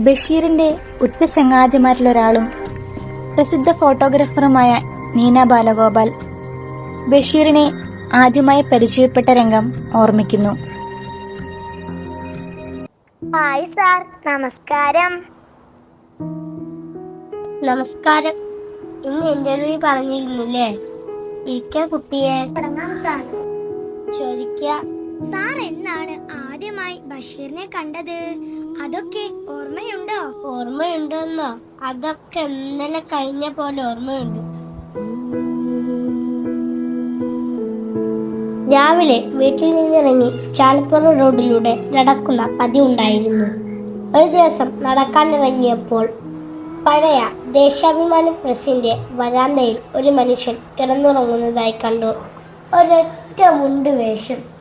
ബഷീറിന്റെ ഉറ്റ ചങ്ങാതിമാരിലൊരാളും പ്രസിദ്ധ ഫോട്ടോഗ്രാഫറുമായ നീന ബാലഗോപാൽ ബഷീറിനെ ആദ്യമായി പരിചയപ്പെട്ട രംഗം ഓർമ്മിക്കുന്നു. ഹായ് സാർ നമസ്കാരം. നമസ്കാരം. ഇന്ന് ഇന്റർവ്യൂ പറഞ്ഞിരുന്നില്ലേ? ഇരിക്ക കുട്ടിയെ. ചോദിക്ക. സാർ എന്നാണ് ആദ്യമായി ബഷീറിനെ കണ്ടത്? അതൊക്കെ ഓർമ്മയുണ്ടോ? ഓർമ്മയുണ്ടെന്നോ? അതൊക്കെ ഇന്നലെ കഴിഞ്ഞ പോലെ ഓർമ്മയുണ്ട്. രാവിലെ വീട്ടിൽ നിന്നിറങ്ങി ചാലപ്പുറ റോഡിലൂടെ നടക്കുന്ന പതിവുണ്ടായിരുന്നു. ഒരു ദിവസം നടക്കാനിറങ്ങിയപ്പോൾ പഴയ ദേശാഭിമാനി പ്രസിന്റെ വരാന്തയിൽ ഒരു മനുഷ്യൻ കിടന്നുറങ്ങുന്നതായി കണ്ടു. ഒരൊറ്റ മുണ്ട് വേഷം.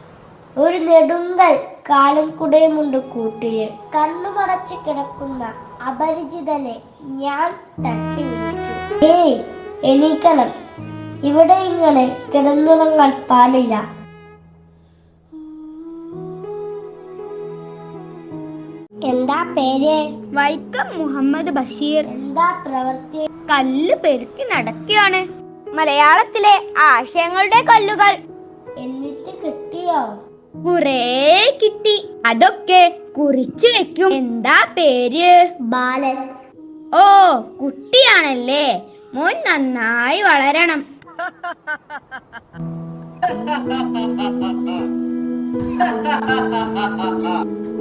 ഒരു നെടുങ്കൽ കാലം കുടയുമുണ്ട് കൂട്ടിയെ കണ്ണുമടച്ച് കിടക്കുന്ന അപരിചിതനെ ഞാൻ തട്ടി വിളിച്ചു. ഏയ് എണീക്കണം. ഇവിടെ ഇങ്ങനെ കിടന്നുറങ്ങാൻ പാടില്ല. എന്താ പേര്? വൈക്കം മുഹമ്മദ് ബഷീർ. എന്താ പ്രവൃത്തി? കല്ല് പെരുക്കി നടക്കുകയാണ്. മലയാളത്തിലെ ആശയങ്ങളുടെ കല്ലുകൾ. എന്നിട്ട് കിട്ടിയോ? കുറേ കിട്ടി. അതൊക്കെ കുറിച്ചു വെക്കും. എന്താ പേര്? ബാലൻ. ഓ കുട്ടിയാണല്ലേ. മോൻ നന്നായി വളരണം.